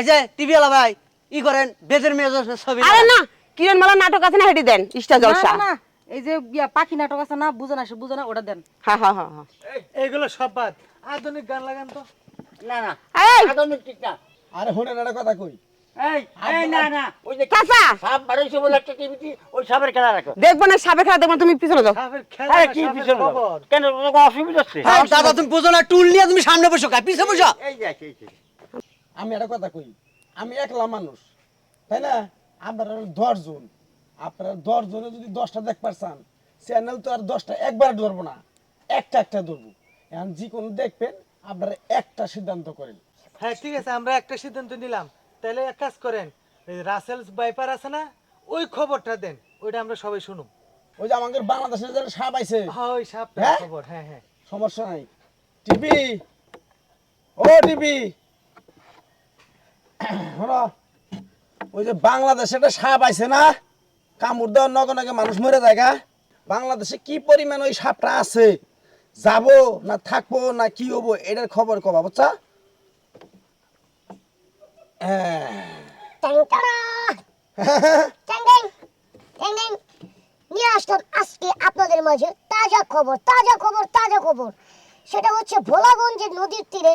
এই যে টিভি আলা ভাই ই করেন বেদের মেয়ে ছবি আরে না কিরণ মালা নাটক আছে না হেঁটে দেন ইস্টা না, জলসা। না, এই যে ইয়া পাখি নাটক আছে না বুঝে না সে বুঝে না ওটা দেন। হ্যাঁ হ্যাঁ হ্যাঁ হ্যাঁ। এইগুলো সব বাদ। আধুনিক গান লাগান তো। না না আধুনিক ঠিক না। আরে একটা কথা কই। এই এই না না ওই যে চাচা! সাপ বাড়াইছে বলে একটা টিভিতে ওই সাপের খেলা দেখব না সাপে খেলা দেখব না, তুমি পিছনে যাও। সাপের খেলা আরে না, কি সাপের পিছনে যাও? খবর। কেন অসুবিধা দাদা তুমি বুঝো না টুল নিয়ে তুমি সামনে বসো কা পিছে বসো। এই যে আছে, এই যে। আমি একটা কথা কই আমি একলা মানুষ তাই না? আপনারা দশ জন আপনারা দশ জনে যদি দশটা দেখ পারছেন চ্যানেল তো আর দশটা একবার ধরবো না একটা একটা ধরবো। এখন যে কোনো দেখবেন আপনারা একটা সিদ্ধান্ত করেন। হ্যাঁ ঠিক আছে আমরা একটা সিদ্ধান্ত নিলাম। তাহলে এক কাজ করেন রাসেলস বাইপার আছে না ওই খবরটা দেন ওইটা আমরা সবাই শুনুম। ওই যে আমাদের বাংলাদেশে যারা সাপ আইছে। হ্যাঁ ওই সাপটা হ্যাঁ? খবর হ্যাঁ হ্যাঁ। সমস্যা নাই। টিভি! ও টিভি! ওই যে বাংলাদেশে একটা সাপ আইছে না, কামড় দেওয়ার নগে নগে মানুষ মরে যায়? বাংলাদেশে কি পরিমাণ ওই সাপটা আছে? যাব না থাকব না কি হব, এটার খবর কবা, বুঝছা? আপনাদের মাঝে তাজা খবর তাজা খবর তাজা খবর। সেটা হচ্ছে ভোলাগঞ্জের নদীর তীরে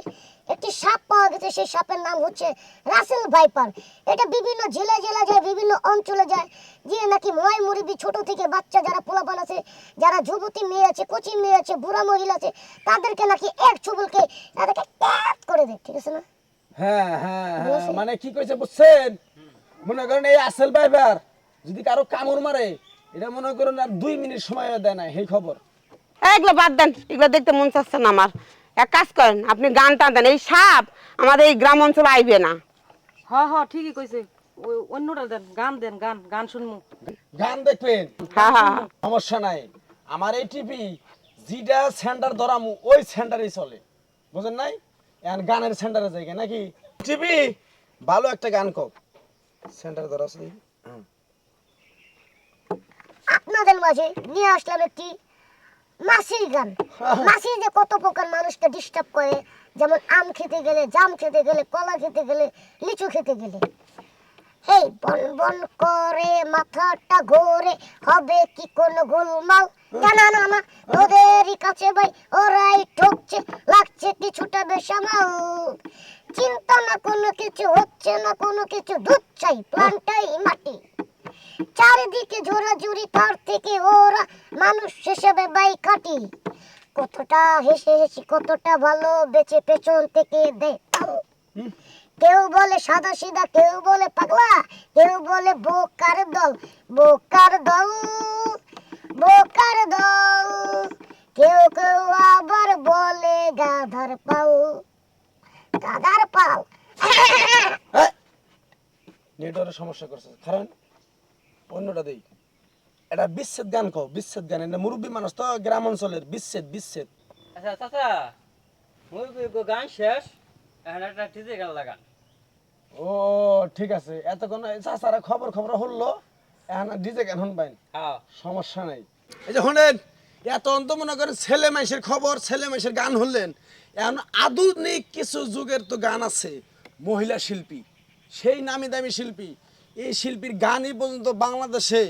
একটি সাপ পাওয়া গেছে। সেই সাপের নাম হচ্ছে রাসেল ভাইপার। এটা বিভিন্ন জেলা জেলা যায় বিভিন্ন অঞ্চলে যায়। যে নাকি ময় মুরবি ছোট থেকে বাচ্চা যারা পোলাপান আছে যারা যুবতী মেয়ে আছে কচি মেয়ে আছে বুড়া মহিলা আছে তাদেরকে নাকি এক ছুবলকে তাদেরকে ট্যাপ করে দেয় ঠিক আছে না? হ্যাঁ হ্যাঁ হ্যাঁ মানে কি কইছে বুঝছেন? মনে করেন এই আসল বাইবার যদি কারও কামড় মারে এটা মনে করেন আর দুই মিনিট সময় দেয় না এই খবর। এগুলো বাদ দেন এগুলো দেখতে মন চাচ্ছে না আমার। এক কাজ করেন আপনি গান টান দেন এই সাপ আমাদের এই গ্রাম অঞ্চলে আইবে না। হ হ ঠিকই কইছে। ওই অন্যটা দেন গান দেন গান গান শুনমু। গান দেখবেন? হ্যাঁ হ্যাঁ। সমস্যা নাই। আমার এই টিভি যেটা সেন্টার ধরামু ওই সেন্টারেই চলে। বুঝেন নাই? এখন গানের সেন্টারে যাই নাকি? টিভি ভালো একটা গান কও। সেন্টার ধরা আছে আপনাদের মাঝে নিয়ে আসলাম একটি মাসির গান। মাসি যে কত প্রকার মানুষকে ডিস্টার্ব করে যেমন আম খেতে গেলে জাম খেতে গেলে কলা খেতে গেলে লিচু খেতে গেলে। এই বন বন করে মাথাটা ঘোরে হবে কি কোন গোলমাল? জানা না না ওদেরই কাছে ভাই ওরাই ঠকছে লাগছে কিছুটা বেসামাল। চিন্তা না কোনো কিছু হচ্ছে না কোনো কিছু দুধ চাই প্লান্টাই মাটি। চারিদিকে জোরাজুরি, তার থেকে ওরা মানুষ হিসেবে বাই কাটি কতটা হেসে হেসে, কতটা ভালো বেঁচে পেছন থেকে দেয় কেউ বলে সাদা সিধা, কেউ বলে পাগলা, কেউ বলে বোকার দল বোকার দল বোকার দল। কেউ কেউ আবার বলে গাধার পাল গাধার পাল। নেটওয়ার্কের সমস্যা করছে। কারণ অন্যটা দেই। এটা বিচ্ছেদ গান কও বিচ্ছেদ গান। এটা মুরব্বী মানুষ তো গ্রাম অঞ্চলের। বিচ্ছেদ বিচ্ছেদ। আচ্ছা চাচা মুই গান শেষ এখন একটা টিজে গান লাগান। ও ঠিক আছে। এতক্ষণ চাচারা খবর খবর হলো এখন ডিজে গান শুনবেন হ্যাঁ। সমস্যা নাই। এই যে শুনেন এত অন্ত মনে করেন ছেলে মাইসের খবর ছেলে মাইসের গান হলেন এখন আধুনিক কিছু যুগের তো গান আছে মহিলা শিল্পী। সেই নামি দামি শিল্পী। এই শিল্পীর গানই পর্যন্ত বাংলাদেশে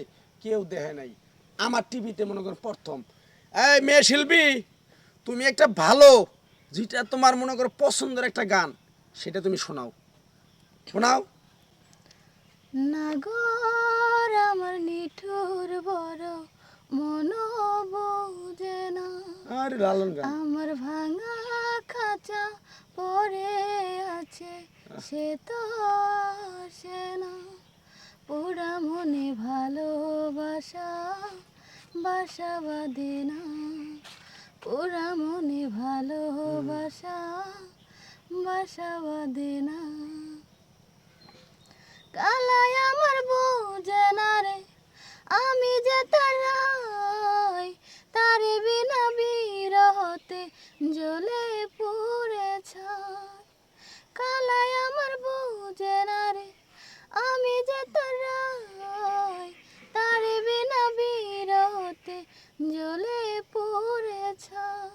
কেউ দেখে নাই। আমার টিভিতে মনে করেন প্রথম। এই মেয়ে শিল্পী তুমি একটা ভালো যেটা তোমার মনে করো পছন্দের একটা গান সেটা তুমি শোনাও। শোনাও। নাগর আমার নিঠুর বড় মন বোঝে না। আরে লালন গান। আমার ভাঙা খাঁচা পড়ে আছে সে তো আসে না। পোড়া মনে ভালোবাসা, বাসা বাঁধে না। পোড়া মনে ভালোবাসা, বাসা বাঁধে না। কালায় আমার বউ না রে, আমি যে তারাই বিনা জ্বলে পুড়ে ছাই।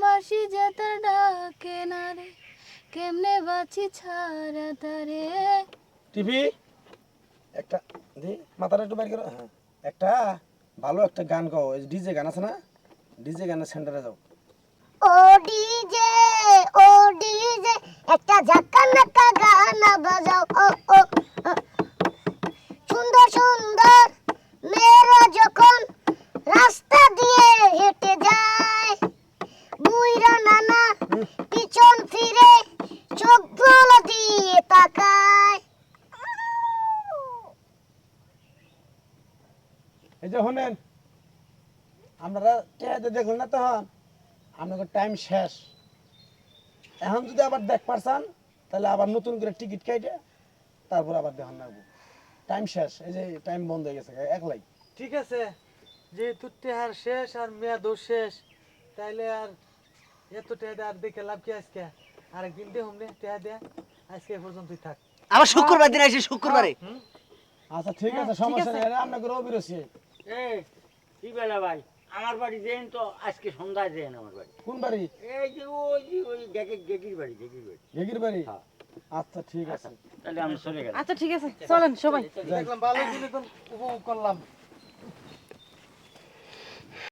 বাসি যে ডাকে না রে কেমনে ছাড়া তারে? টিভি একটা দি মাথাটা একটু বাইর করো। হ্যাঁ একটা ভালো একটা গান গাও। ডিজে গান আছে না? ডিজে গানের সেন্টারে যাও। ও ডিজে ও ডিজে একটা ঝাক্কা নাক্কা গানা বাজাও ও ও ও। সুন্দর সুন্দর মেয়েরা যখন রাস্তা দিয়ে হেঁটে যায় বুইরা নানা পিছন ফিরে চোখগুলো দিয়ে তাকায় এই যে শোনেন আপনারা টেহাতে দেখলেন না তখন? আপনাদের টাইম শেষ। এখন যদি আবার দেখ পারছান তাহলে আবার নতুন করে টিকিট কাইটে তারপর আবার দেখান লাগবো টাইম শেষ এই যে টাইম বন্ধ হয়ে গেছে একলাই। ঠিক আছে যেহেতু টেহার শেষ আর মেয়াদও শেষ তাইলে আর এত টেহা দিয়ে আর দেখে লাভ কি আজকে? আরেকদিন দে হুমনে টেহা দে আজকে পর্যন্তই থাক। আবার শুক্রবার দিন আসি শুক্রবারে। আচ্ছা ঠিক আছে সমস্যা নেই আপনাকে অবিরসি এই কি বেলা ভাই? আমার বাড়ি দেন তো আজকে সন্ধ্যায় দেন আমার বাড়ি। কোন বাড়ি? এই যে ওই যে ওই গেগির গেগির বাড়ি গেগির বাড়ি। ঘেগির বাড়ি? আচ্ছা ঠিক আছে। তাহলে আমি চলে গেলাম। আচ্ছা ঠিক আছে। চলেন সবাই। দেখলাম ভালো জিনিস উপভোগ করলাম।